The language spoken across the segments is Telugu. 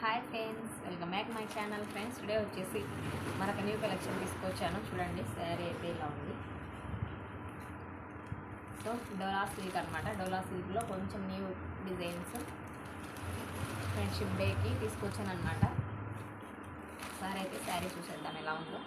Hi friends welcome back my channel friends. Today వచ్చేసి మనకు న్యూ కలెక్షన్ తీసుకొచ్చాను. చూడండి శారీ అయితే ఇలా ఉంది. సో డోలా సిల్క్ అనమాట డోలా సిల్క్లో కొంచెం న్యూ డిజైన్స్ ఫ్రెండ్షిప్ డేకి తీసుకొచ్చాను అనమాట సారీ అయితే శారీ చూసేద్దాం ఎలా ఉందో.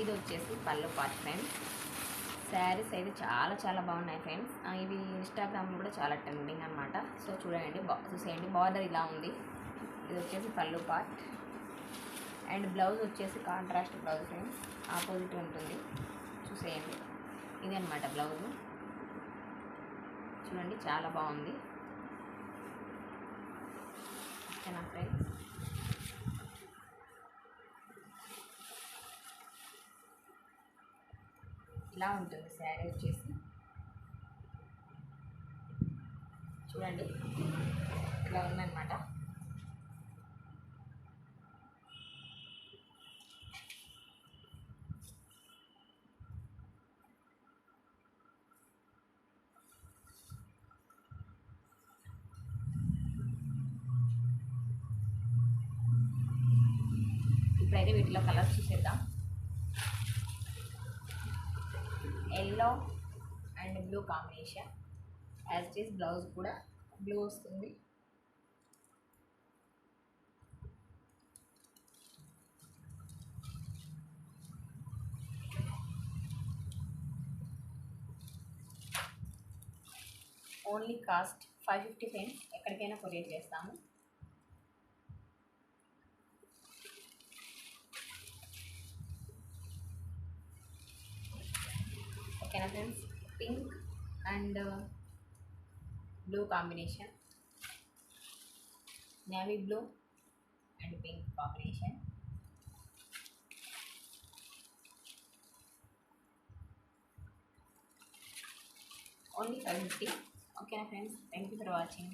ఇది వచ్చేసి పళ్ళు పాట్ ఫ్రెండ్స్. శారీస్ అయితే చాలా చాలా బాగున్నాయి ఫ్రెండ్స్. ఇవి ఇన్స్టాగ్రామ్ కూడా చాలా ట్రెండింగ్ అనమాట సో చూడండి బా చూసేయండి బార్డర్ ఇలా ఉంది. ఇది వచ్చేసి పళ్ళు పార్ట్. అండ్ బ్లౌజ్ వచ్చేసి కాంట్రాస్ట్ బ్లౌజ్ ఫ్రెండ్స్. ఆపోజిట్ ఉంటుంది. చూసేయండి. ఇది అనమాట బ్లౌజ్. చూడండి చాలా బాగుంది. ఓకేనా ఫ్రెండ్స్? ఇలా ఉంటుంది శారీ వచ్చేసి. చూడండి. ఇట్లా ఉందన్నమాట. ఇప్పుడైతే వీటిలో కలర్స్ చూసేద్దాం. Yellow and blue combination as it is blouse కూడా బ్లూ వస్తుంది. Only cost five fifty five ఎక్కడికైనా కొరియర్ చేస్తాము. ఓకేనా friends pink and blue combination navy blue and pink combination only five fifty ఓకేనా friends thank you for watching